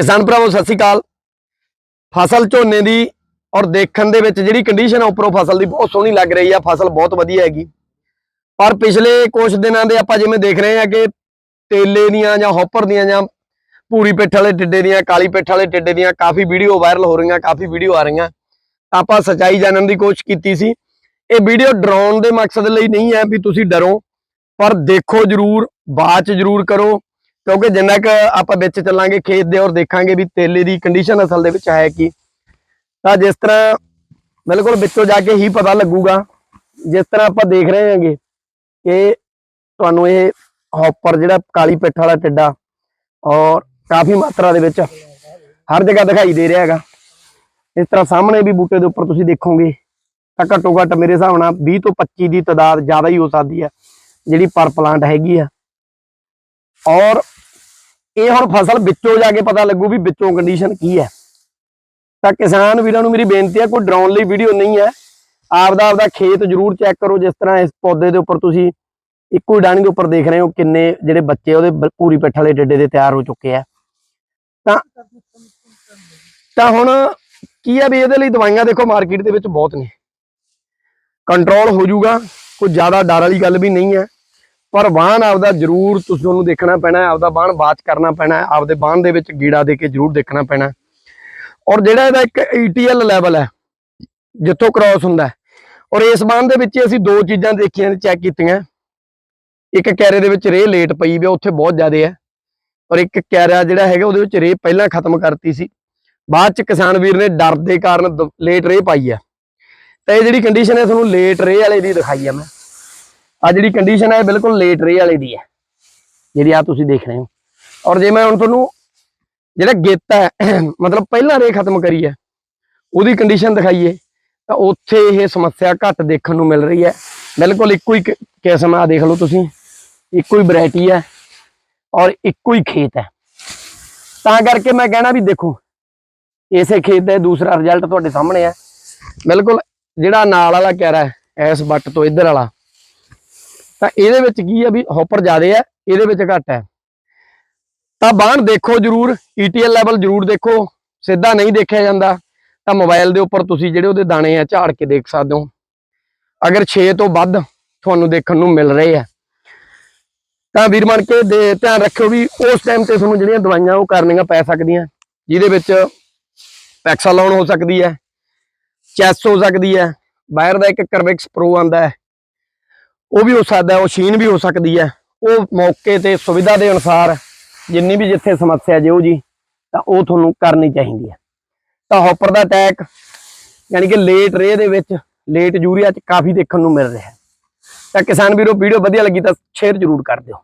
ਕਿਸਾਨ ਭਰਾਵੋ, ਸਤਿ ਸ਼੍ਰੀ ਅਕਾਲ। ਫਸਲ ਝੋਨੇ ਦੀ ਔਰ ਦੇਖਣ ਦੇ ਵਿੱਚ ਜਿਹੜੀ ਕੰਡੀਸ਼ਨ ਆ, ਉੱਪਰੋਂ ਫਸਲ ਦੀ ਬਹੁਤ ਸੋਹਣੀ ਲੱਗ ਰਹੀ ਆ, ਫਸਲ ਬਹੁਤ ਵਧੀਆ ਹੈਗੀ। ਪਰ ਪਿਛਲੇ ਕੁਝ ਦਿਨਾਂ ਦੇ ਆਪਾਂ ਜਿਵੇਂ ਦੇਖ ਰਹੇ ਆ ਕਿ ਤੇਲੇ ਦੀਆਂ ਜਾਂ ਹੌਪਰ ਦੀਆਂ ਜਾਂ ਪੂਰੀ ਪਿੱਠ ਵਾਲੇ ਟਿੱਡੇ ਦੀਆਂ, ਕਾਲੀ ਪਿੱਠ ਵਾਲੇ ਟਿੱਡੇ ਦੀਆਂ ਕਾਫੀ ਵੀਡੀਓ ਵਾਇਰਲ ਹੋ ਰਹੀਆਂ, ਕਾਫੀ ਵੀਡੀਓ ਆ ਰਹੀਆਂ। ਆਪਾਂ ਸਚਾਈ ਜਾਣਨ ਦੀ ਕੋਸ਼ਿਸ਼ ਕੀਤੀ ਸੀ। ਇਹ ਵੀਡੀਓ ਡਰਾਉਣ ਦੇ ਮਕਸਦ ਲਈ ਨਹੀਂ ਹੈ ਵੀ ਤੁਸੀਂ ਡਰੋ, ਪਰ ਦੇਖੋ ਜਰੂਰ ਬਾਤ ਜਰੂਰ ਕਰੋ। ਕਿਉਂਕਿ ਜਿੰਨਾ ਕੁ ਆਪਾਂ ਵਿੱਚ ਚੱਲਾਂਗੇ, ਖੇਤ ਦੇ ਔਰ ਦੇਖਾਂਗੇ ਵੀ ਤੇਲੇ ਦੀ ਕੰਡੀਸ਼ਨ ਅਸਲ ਦੇ ਵਿੱਚ ਹੈ ਕੀ। ਤਾਂ ਜਿਸ ਤਰ੍ਹਾਂ ਬਿਲਕੁਲ ਵਿੱਚੋਂ ਜਾ ਕੇ ਹੀ ਪਤਾ ਲੱਗੂਗਾ, ਜਿਸ ਤਰ੍ਹਾਂ ਆਪਾਂ ਦੇਖ ਰਹੇ ਹਾਂਗੇ ਕਿ ਤੁਹਾਨੂੰ ਇਹ ਹੌਪਰ ਜਿਹੜਾ ਕਾਲੀ ਪਿੱਠ ਵਾਲਾ ਟਿੱਡਾ ਔਰ ਕਾਫੀ ਮਾਤਰਾ ਦੇ ਵਿੱਚ ਹਰ ਜਗ੍ਹਾ ਦਿਖਾਈ ਦੇ ਰਿਹਾ ਹੈਗਾ। ਇਸ ਤਰ੍ਹਾਂ ਸਾਹਮਣੇ ਵੀ ਬੂਟੇ ਦੇ ਉੱਪਰ ਤੁਸੀਂ ਦੇਖੋਗੇ ਤਾਂ ਘੱਟੋ ਘੱਟ ਮੇਰੇ ਹਿਸਾਬ ਨਾਲ 20 ਤੋਂ 25 ਦੀ ਤਦਾਦ ਜ਼ਿਆਦਾ ਹੀ ਹੋ ਸਕਦੀ ਹੈ, ਜਿਹੜੀ ਪਰ ਪਲਾਂਟ ਹੈਗੀ ਆ। ਔਰ ਇਹ ਹੁਣ ਫਸਲ ਵਿੱਚੋਂ ਜਾ ਕੇ ਪਤਾ ਲੱਗੂ ਵੀ ਵਿੱਚੋਂ ਕੰਡੀਸ਼ਨ ਕੀ ਹੈ। ਤਾਂ ਕਿਸਾਨ ਵੀਰਾਂ ਨੂੰ ਮੇਰੀ ਬੇਨਤੀ ਹੈ, ਕੋਈ ਡਰਾਉਣ ਲਈ ਵੀਡੀਓ ਨਹੀਂ ਹੈ। ਆਪਦਾ ਆਪਦਾ ਖੇਤ ਜ਼ਰੂਰ ਚੈੱਕ ਕਰੋ, ਜਿਸ ਤਰ੍ਹਾਂ ਇਸ ਪੌਦੇ ਦੇ ਉੱਪਰ ਤੁਸੀਂ ਇੱਕੋ ਹੀ ਡਾਣੀ ਦੇ ਉੱਪਰ ਦੇਖ ਰਹੇ ਹੋ, ਕਿੰਨੇ ਜਿਹੜੇ ਬੱਚੇ ਉਹਦੇ ਪੂਰੀ ਪਿੱਠ ਵਾਲੇ ਡੱਡੇ ਦੇ ਤਿਆਰ ਹੋ ਚੁੱਕੇ ਆ। ਤਾਂ ਤਾਂ ਹੁਣ ਕੀ ਆ ਵੀ ਇਹਦੇ ਲਈ ਦਵਾਈਆਂ ਦੇਖੋ ਮਾਰਕੀਟ ਦੇ ਵਿੱਚ ਬਹੁਤ ਨੇ। ਕੰਟਰੋਲ ਹੋ ਜਾਊਗਾ, ਕੋਈ ਜ਼ਿਆਦਾ ਡਰ ਵਾਲੀ ਗੱਲ ਵੀ ਨਹੀਂ ਹੈ। ਪਰ ਬਾਣ ਆਪਦਾ ਜ਼ਰੂਰ ਤੁਸੀਂ ਉਹਨੂੰ ਦੇਖਣਾ ਪੈਣਾ ਆਪਦਾ ਬਾਣ ਬਾਚ ਕਰਨਾ ਪੈਣਾ ਆਪਦੇ ਬਾਣ ਦੇ ਵਿੱਚ ਗੀੜਾ ਦੇ ਕੇ ਜ਼ਰੂਰ ਦੇਖਣਾ ਪੈਣਾ ਔਰ ਜਿਹੜਾ ਇਹਦਾ ਇੱਕ ETL ਲੈਵਲ ਹੈ, ਜਿੱਥੋਂ ਕ੍ਰਾਸ ਹੁੰਦਾ ਔਰ ਇਸ ਬਾਣ ਦੇ ਵਿੱਚ ਅਸੀਂ ਦੋ ਚੀਜ਼ਾਂ ਦੇਖੀਆਂ ਚੈੱਕ ਕੀਤੀਆਂ। ਇੱਕ ਕੈਰੇ ਦੇ ਵਿੱਚ ਰੇ ਲੇਟ ਪਈ ਵੀ ਉੱਥੇ ਬਹੁਤ ਜ਼ਿਆਦਾ ਹੈ। ਔਰ ਇੱਕ ਕੈਰਾ ਜਿਹੜਾ ਹੈਗਾ, ਉਹਦੇ ਵਿੱਚ ਰੇ ਪਹਿਲਾਂ ਖਤਮ ਕਰਤੀ ਸੀ। ਬਾਅਦ ਚ ਕਿਸਾਨ ਵੀਰ ਨੇ ਡਰ ਦੇ ਕਾਰਨ ਦ- ਲੇਟ ਰੇ ਪਾਈ ਹੈ ਤਾਂ ਇਹ ਜਿਹੜੀ ਕੰਡੀਸ਼ਨ ਹੈ, ਤੁਹਾਨੂੰ ਲੇਟ ਰੇ ਵਾਲੇ ਦੀ ਦਿਖਾਈ ਆ ਮੈਂ। ਆ ਜਿਹੜੀ ਕੰਡੀਸ਼ਨ ਹੈ ਇਹ ਬਿਲਕੁਲ ਲੇਟ ਰੇ ਵਾਲੇ ਦੀ ਹੈ। ਜਿਹੜੀ ਆ ਤੁਸੀਂ ਦੇਖ ਰਹੇ ਹੋ। ਔਰ ਜੇ ਮੈਂ ਹੁਣ ਤੁਹਾਨੂੰ ਜਿਹੜਾ ਗੇਤਾ ਹੈ, ਮਤਲਬ ਪਹਿਲਾਂ ਰੇ ਖਤਮ ਕਰੀ ਹੈ, ਉਹਦੀ ਕੰਡੀਸ਼ਨ ਦਿਖਾਈਏ, ਤਾਂ ਉੱਥੇ ਇਹ ਸਮੱਸਿਆ ਘੱਟ ਦੇਖਣ ਨੂੰ ਮਿਲ ਰਹੀ ਹੈ। ਬਿਲਕੁਲ ਇੱਕੋ ਹੀ ਕ- ਕਿਸਮ ਆ, ਦੇਖ ਲਓ ਤੁਸੀਂ। ਇੱਕੋ ਹੀ ਵੈਰਾਈਟੀ ਹੈ ਔਰ ਇੱਕੋ ਹੀ ਖੇਤ ਹੈ। ਤਾਂ ਕਰਕੇ ਮੈਂ ਕਹਿਣਾ ਵੀ ਦੇਖੋ, ਇਸੇ ਖੇਤ ਦਾ ਦੂਸਰਾ ਰਿਜ਼ਲਟ ਤੁਹਾਡੇ ਸਾਹਮਣੇ ਹੈ। ਬਿਲਕੁਲ ਜਿਹੜਾ ਨਾਲ ਵਾਲਾ ਕੈਰਾ ਹੈ, ਇਸ ਬੱਟ ਤੋਂ ਇੱਧਰ ਵਾਲਾ ਤਾਂ ਇਹਦੇ ਵਿੱਚ ਕੀ ਹੈ ਵੀ ਹੌਪਰ ਜ਼ਿਆਦੇ ਹੈ ਇਹਦੇ ਵਿੱਚ ਘੱਟ ਹੈ ਤਾਂ ਬਾਣ ਦੇਖੋ ਜਰੂਰ, ETL ਲੈਵਲ ਜਰੂਰ ਦੇਖੋ, ਸਿੱਧਾ ਨਹੀਂ ਦੇਖਿਆ ਜਾਂਦਾ, ਤਾਂ ਮੋਬਾਈਲ ਦੇ ਉੱਪਰ ਤੁਸੀਂ ਜਿਹੜੇ ਉਹਦੇ ਦਾਣੇ ਆ ਝਾੜ ਕੇ ਦੇਖ ਸਕਦੇ ਹੋ। ਅਗਰ 6 ਤੋਂ ਵੱਧ ਤੁਹਾਨੂੰ ਦੇਖਣ ਨੂੰ ਮਿਲ ਰਹੇ ਆ। ਤਾਂ ਵੀਰ ਬਣ ਕੇ ਦੇ ਧਿਆਨ ਰੱਖਿਓ ਵੀ ਉਸ ਟਾਈਮ ਤੇ ਤੁਹਾਨੂੰ ਜਿਹੜੀਆਂ ਦਵਾਈਆਂ ਉਹ ਕਰਨੀਆਂ ਪੈ ਸਕਦੀਆਂ, ਜਿਹਦੇ ਵਿੱਚ ਪੈਕਸਾਲੋਨ ਹੋ ਸਕਦੀ ਹੈ ਚੈਸ ਹੋ ਸਕਦੀ ਹੈ ਬਾਹਰ ਦਾ ਇੱਕ ਕਰਵਿਕਸ ਪ੍ਰੋ ਆਂਦਾ ਹੈ। ਉਹ ਵੀ ਹੋ ਸਕਦਾ, ਉਹ ਛੀਨ ਵੀ ਹੋ ਸਕਦੀ ਹੈ। ਉਹ ਮੌਕੇ ਤੇ ਸੁਵਿਧਾ ਦੇ ਅਨੁਸਾਰ ਜਿੰਨੀ ਵੀ ਜਿੱਥੇ ਸਮੱਸਿਆ ਜਿਉ ਜੀ, ਤਾਂ ਉਹ ਤੁਹਾਨੂੰ ਕਰਨੀ ਚਾਹੀਦੀ ਹੈ। ਤਾਂ ਹੌਪਰ ਦਾ ਅਟੈਕ ਯਾਨੀ ਕਿ ਲੇਟ ਰੇ ਦੇ ਵਿੱਚ ਲੇਟ ਯੂਰੀਆ ਚ ਕਾਫੀ ਦੇਖਣ ਨੂੰ ਮਿਲ ਰਿਹਾ ਹੈ। ਤਾਂ ਕਿਸਾਨ ਵੀਰੋ ਵੀਡੀਓ ਵਧੀਆ ਲੱਗੀ ਤਾਂ ਸ਼ੇਅਰ ਜ਼ਰੂਰ ਕਰ ਦਿਓ।